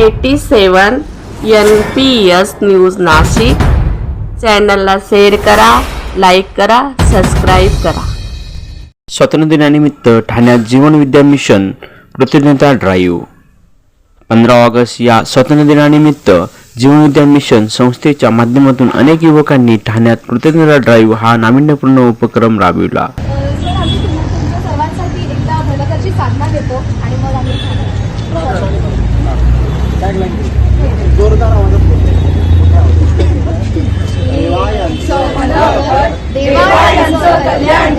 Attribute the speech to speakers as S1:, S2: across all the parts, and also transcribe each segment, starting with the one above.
S1: Eighty seven N P S news Nashik. चॅनलला share करा like करा सबस्क्राईब करा.
S2: स्वातंत्र्य दिनानिमित्त ठाण्यात जीवन विद्या मिशन कृतज्ञता ड्राईव्ह पंधरा ऑगस्ट या स्वातंत्र्य दिनानिमित्त जीवन विद्या मिशन संस्थेच्या माध्यमातून अनेक युवकांनी ठाण्यात कृतज्ञता ड्राईव्ह हा नाविन्यपूर्ण उपक्रम राबविला.
S3: साधना देतो आणि मग आम्ही
S4: जोरदार आवाजात बोलते
S3: देवा यांचं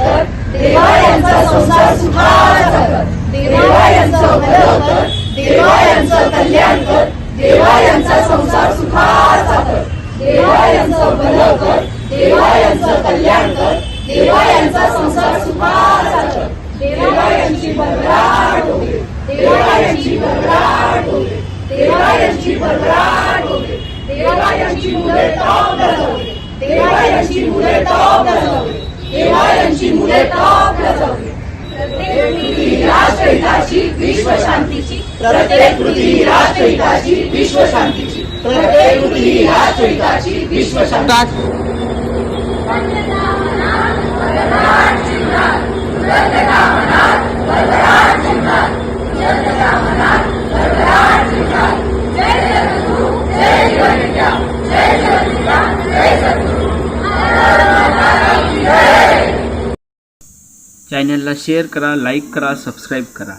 S3: कल्याण देवा यांचा संसार सुखाचा कर देवा यांचं भलं कर देवा यांचं कल्याण कर देवा यांचा संसार सुखाचा कर देवा यांचं भलं कर देवा यांचं कल्याण कर देवा यांचा संसार सुखाचा कर देवा यांची भरभराट होते. देवा यांची भरभराट होते. देवा यांची भरभराट होते. देवा यांची मुले टॉप देवा यांची मुले टॉप देवा यांची मुले टॉप गजवते प्रत्येक कृती राष्ट्रहिताची विश्व शांतीची प्रत्येक कृती राष्ट्रहिताची विश्व शांतीची प्रत्येक कृती राष्ट्रहिताची जय शांती
S2: चॅनलला शेअर करा लाईक करा सबस्क्राईब करा.